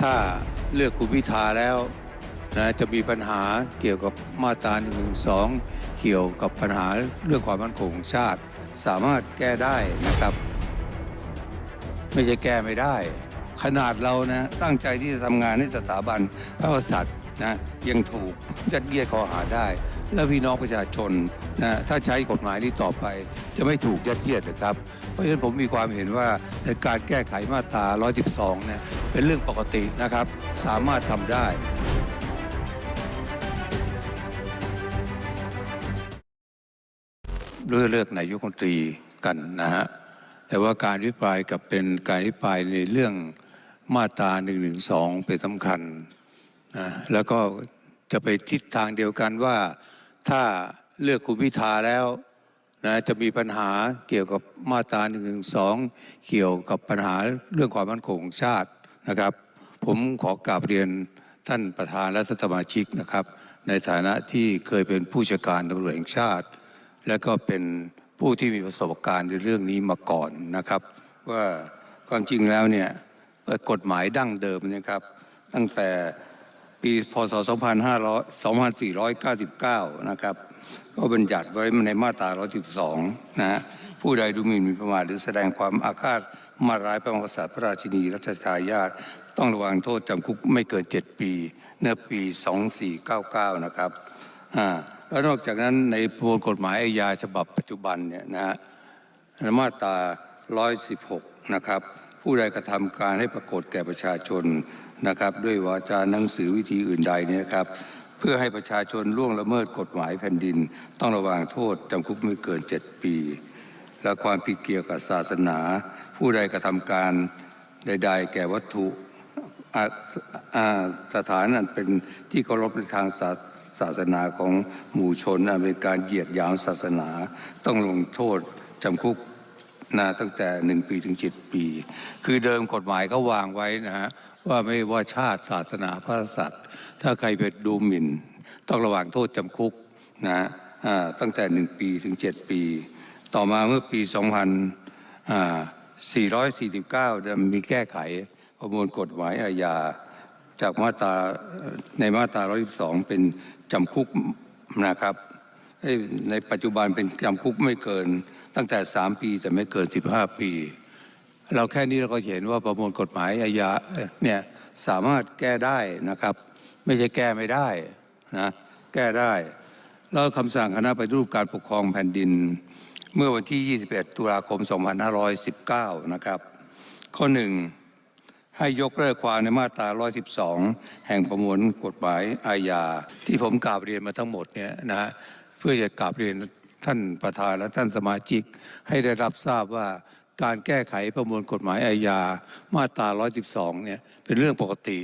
ถ้าเลือกคุณพิธาแล้วนะจะมีปัญหาเกี่ยวกับมาตรา1นึเกี่ยวกับปัญหาเรื่องความมั่นคงของชาติ สามารถแก้ได้นะครับ ไม่ใช่แก้ไม่ได้ ขนาดเรานะตั้งใจที่จะทำงานในสถาบันพระกษัตริย์นะยังถูกยัดเยียดข้อหาได้ แล้วพี่น้องประชาชนนะถ้าใช้กฎหมายนี้ต่อไป จะไม่ถูกยัดเยียดเลยครับ เพราะฉะนั้นผมมีความเห็นว่าในการแก้ไขมาตรา 112 เนี่ย เป็นเรื่องปกตินะครับ สามารถทำได้เลือกเลือกนายกรัฐมนตรีกันนะฮะ แต่ว่าการวิปรายกับเป็นการวิปรายในเรื่องมาตรา1นึเป็นสำคัญนะ แล้วก็จะไปทิศทางเดียวกันว่าถ้าเลือกคุณพิธาแล้วนะจะมีปัญหาเกี่ยวกับมาตรา1นึเกี่ยวกับปัญหาเรื่องความมั่นคงของชาติ นะครับ ผมขอกราบเรียนท่านประธานและสมาชิกนะครับ ในฐานะที่เคยเป็นผู้จัดการตำรวจแห่งชาติ และก็เป็นผู้ที่มีประสบการณ์ในเรื่องนี้มาก่อนนะครับ ว่าความจริงแล้วเนี่ยกฎหมายดั้งเดิมนะครับ ตั้งแต่ปีพศ 2500 2499 นะครับ ก็บัญญัติไว้ในมาตรา 112 นะฮะผู้ใดดูหมิ่นมีประมาทหรือแสดงความอาฆาตมาร้ายพระมหากษัตริย์พระราชินีรัชทายาทต้องระวังโทษจำคุกไม่เกิน 7 ปีเมื่อปี 2499 นะครับอ่าแล้วนอกจากนั้นในประมวลกฎหมายอาญาฉบับปัจจุบันเนี่ยนะฮะมาตรา 116 นะครับ ผู้ใดกระทำการให้ปรากฏแก่ประชาชนนะครับ ด้วยวาจาหนังสือวิธีอื่นใดเนี่ยนะครับ เพื่อให้ประชาชนล่วงละเมิดกฎหมายแผ่นดิน ต้องระวางโทษจำคุกไม่เกิน 7 ปี และความผิดเกี่ยวกับศาสนา ผู้ใดกระทำการใด ๆ แก่วัตถุสถานนั้นเป็นที่เคารพในทางศาศาสนาของหมู่ชนอันเป็นการเหยียดหยามศาสนา ต้องลงโทษจำคุกนะตั้งแต่หนึ่งปีถึงเจ็ดปี คือเดิมกฎหมายก็วางไว้นะฮะ ว่าไม่ว่าชาติศาสนาพระกษัตว์ถ้าใครไปดูหมิ่น ต้องระวังโทษจำคุกนะตั้งแต่หนึ่งปีถึงเจ็ดปี ต่อมาเมื่อปี 2449 มีแก้ไขประมวลกฎหมายอาญาจากมาตราในมาตรา 112 เป็นจำคุกนะครับ ในปัจจุบันเป็นจำคุกไม่เกินตั้งแต่ 3 ปีแต่ไม่เกิน 15 ปี เราแค่นี้เราก็เห็นว่าประมวลกฎหมายอาญาเนี่ยสามารถแก้ได้นะครับ ไม่ใช่แก้ไม่ได้นะแก้ได้ แล้วคำสั่งคณะปฏิรูปการปกครองแผ่นดิน เมื่อวันที่ 21 ตุลาคม 2519 นะครับ ข้อหนึ่งให้ยกเลิกความในมาตรา 112 แห่งประมวลกฎหมายอาญา ที่ผมกราบเรียนมาทั้งหมดเนี่ยนะฮะเพื่อจะกราบเรียนท่านประธานและท่านสมาชิกให้ได้รับทราบว่า การแก้ไขประมวลกฎหมายอาญามาตรา 112 เนี่ยเป็นเรื่องปกติ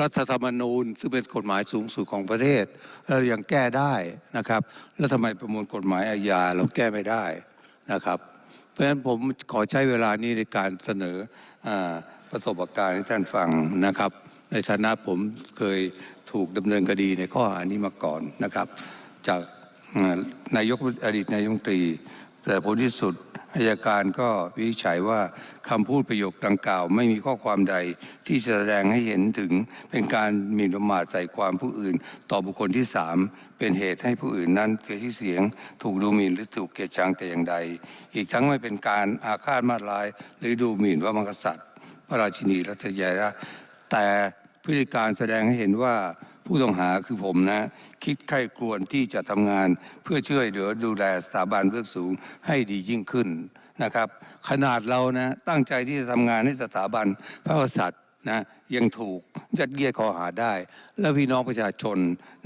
รัฐธรรมนูญซึ่งเป็นกฎหมายสูงสุดของประเทศเรายังแก้ได้นะครับ แล้วทำไมประมวลกฎหมายอาญาเราแก้ไม่ได้นะครับ เพราะฉะนั้นผมขอใช้เวลานี้ในการเสนออประสบการณ์ให้ท่านฟังนะครับ ในฐานะผมเคยถูกดำเนินคดีในข้อหานี้มาก่อนนะครับ จากนายกอดีตนายกมนตรี แต่ผลที่สุดอายการก็วินิจฉัยว่าคำพูดประโยคดังกล่าว ไม่มีข้อความใดที่แสดงให้เห็นถึงเป็นการหมิ่นประมาทใส่ความผู้อื่น ต่อบุคคลที่สามเป็นเหตุให้ผู้อื่นนั้นเสียที่เสียง ถูกดูหมิ่นหรือถูกเกลียดชังแต่อย่างใด อีกทั้งไม่เป็นการอาฆาตมาตร้าย หรือดูหมิ่นพระมกษัตริย์ พระราชินีรัตยาแต่พฤติการแสดงให้เห็นว่า ผู้ต้องหาคือผมนะ คิดใคร่ครวญที่จะทำงาน เพื่อช่วยเหลือดูแลสถาบันเบื้องสูงให้ดียิ่งขึ้นนะครับ ขนาดเรานะตั้งใจที่จะทำงานให้สถาบันพระกษัตริย์นะยังถูกยัดเยียดข้อหาได้ แล้วพี่น้องประชาชน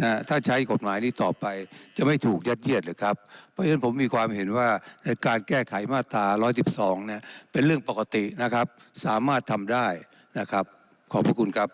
นะถ้าใช้กฎหมายนี้ต่อไป จะไม่ถูกยัดเยียดเลยครับ เพราะฉะนั้นผมมีความเห็นว่าในการแก้ไขมาตรา 112 เนี่ยเป็นเรื่องปกตินะครับ สามารถทำได้นะครับ ขอบพระคุณครับ